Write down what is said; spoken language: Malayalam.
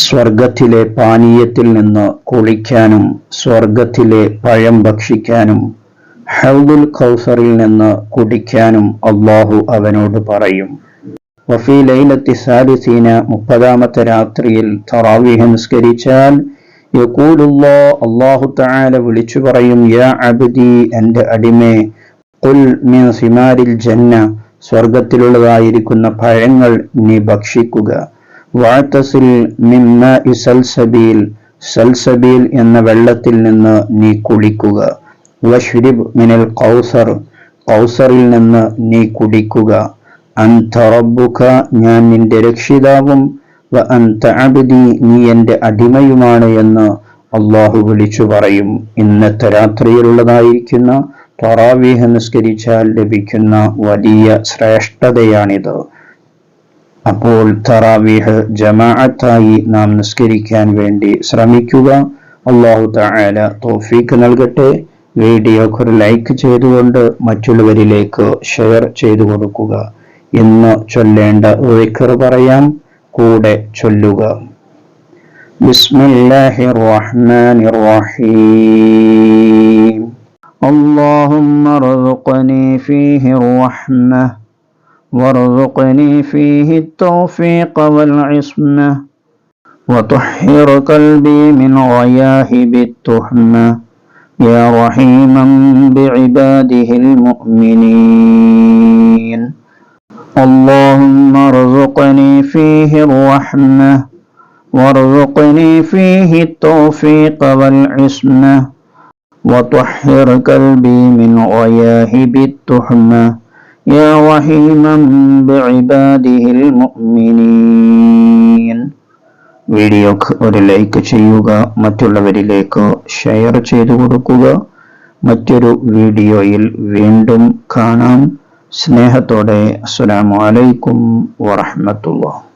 സ്വർഗത്തിലെ പാനീയത്തിൽ നിന്ന് കുളിക്കാനും സ്വർഗത്തിലെ പഴം ഭക്ഷിക്കാനും ഹൗദുൽ കൗസറിൽ നിന്ന് കുടിക്കാനും അള്ളാഹു അവനോട് പറയും. വഫി ലൈലത്തി സാലിസീന മുപ്പതാമത്തെ രാത്രിയിൽ തറാവി നിസ്കരിച്ചാൽ യക്കൂലുല്ലോ അള്ളാഹു താല വിളിച്ചു പറയും യാ അബിദി എന്റെ അടിമേ കുൽ മിൻ സിമാരിൽ ജന്ന സ്വർഗത്തിലുള്ളതായിരിക്കുന്ന പഴങ്ങൾ നീ ഭക്ഷിക്കുക. വാത്തസിൽ നിന്ന് ഇസൽസബീൽ സൽസബീൽ എന്ന വെള്ളത്തിൽ നിന്ന് നീ കുളിക്കുക. വഷ്രിബ് മിനൽ കൗസർ കൗസറിൽ നിന്ന് നീ കുടിക്കുക. അന്ത റബ്ബുക ഞാൻ നിന്റെ രക്ഷിതാവും. വ അന്ത നീ എന്റെ അടിമയുമാണ് എന്ന് അള്ളാഹു വിളിച്ചു പറയും. ഇന്നത്തെ രാത്രിയിലുള്ളതായിരിക്കുന്ന തറാവീഹ് നിസ്കരിച്ചാൽ ലഭിക്കുന്ന വലിയ ശ്രേഷ്ഠതയാണിത്. അപ്പോൾ തറാവീഹ് ജമാഅത്തായി നാം നിസ്കരിക്കാൻ വേണ്ടി ശ്രമിക്കുക അള്ളാഹു തആല തോഫീക്ക് നൽകട്ടെ വീഡിയോ ഒരു ലൈക്ക് ചെയ്തുകൊണ്ട് മറ്റുള്ളവരിലേക്ക് ഷെയർ ചെയ്തു കൊടുക്കുക ഇന്ന് ചൊല്ലേണ്ട വിക്കർ പറയാം കൂടെ ചൊല്ലുക ബിസ്മില്ലാഹിർ റഹ്മാനിർ റഹീം اللهم ارزقني فيه الرحمة وارزقني فيه التوفيق والعصمة وطهر قلبي من غياهب التهمة. يا رحيما بعباده المؤمنين. اللهم ارزقني فيه الرحمة وارزقني فيه التوفيق والعصمة وطهر قلبي من غياهب التهمة. يا رحيما بعباده المؤمنين വീഡിയോക്ക് ഒരു ലൈക്ക് ചെയ്യുക മറ്റുള്ളവരിലേക്ക് ഷെയർ ചെയ്തു കൊടുക്കുക മറ്റൊരു വീഡിയോയിൽ വീണ്ടും കാണാം സ്നേഹത്തോടെ അസ്സലാമു അലൈക്കും വറഹ്മത്തുള്ളാഹി